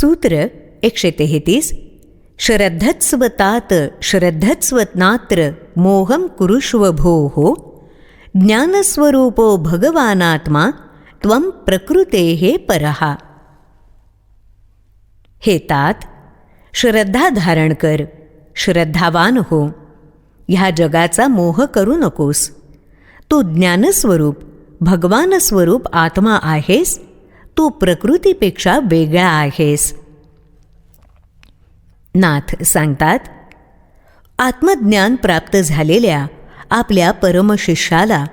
सूत्र एकशे तेहतीस श्रद्धत्स्वतात श्रद्धत्स्वत्नात्र मोहम कुरुष्व भोः ज्ञानस्वरूपो भगवानात्मा त्वं प्रकृतेः परहा हे तात श्रद्धा धारण कर श्रद्धावान हो ह्या जगाचा मोह करू नकोस तू ज्ञानस्वरूप भगवानस्वरूप आत्मा आहेस तू प्रकृतीपेक्षा वेगळा आहेस. नाथ सांगतात आत्मज्ञान प्राप्त झालेल्या आपल्या परमशिष्याला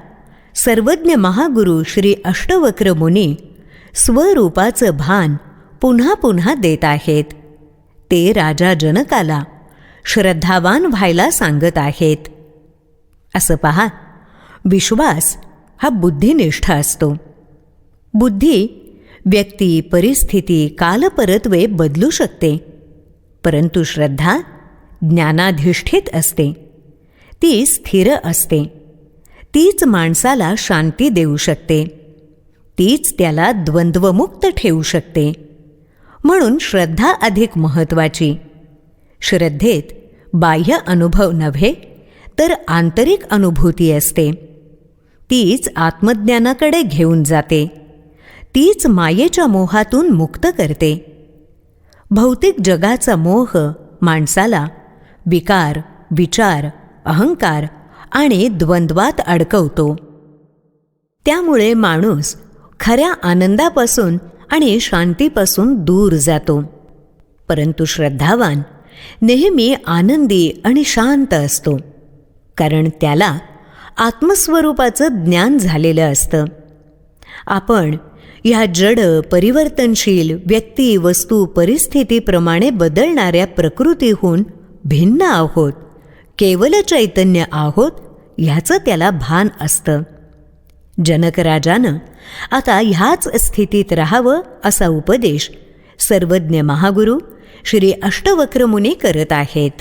सर्वज्ञ महागुरु श्री अष्टवक्र मुनी स्वरूपाचं भान पुन्हा पुन्हा देत आहेत. ते राजा जनकाला श्रद्धावान व्हायला सांगत आहेत. असं पहा विश्वास हा बुद्धिनिष्ठ असतो. बुद्धी व्यक्ती परिस्थिती कालपरत्वे बदलू शकते. परंतु श्रद्धा ज्ञानाधिष्ठित असते. ती स्थिर असते. तीच माणसाला शांती देऊ शकते. तीच त्याला द्वंद्वमुक्त ठेवू शकते. म्हणून श्रद्धा अधिक महत्त्वाची. श्रद्धेत बाह्य अनुभव नव्हे तर आंतरिक अनुभूती असते. तीच आत्मज्ञानाकडे घेऊन जाते. तीच मायेच्या मोहातून मुक्त करते. भौतिक जगाचा मोह माणसाला विकार विचार अहंकार आणि द्वंद्वात अडकवतो. त्यामुळे माणूस खऱ्या आनंदापासून आणि शांतीपासून दूर जातो. परंतु श्रद्धावान नेहमी आनंदी आणि शांत असतो कारण त्याला आत्मस्वरूपाचं ज्ञान झालेलं असतं. आपण ह्या जड परिवर्तनशील व्यक्ती वस्तू परिस्थितीप्रमाणे बदलणाऱ्या प्रकृतीहून भिन्न आहोत. केवल चैतन्य आहोत ह्याचं त्याला भान असतं. जनकराजानं आता ह्याच स्थितीत राहावं असा उपदेश सर्वज्ञ महागुरु श्री अष्टवक्रमुनी करत आहेत.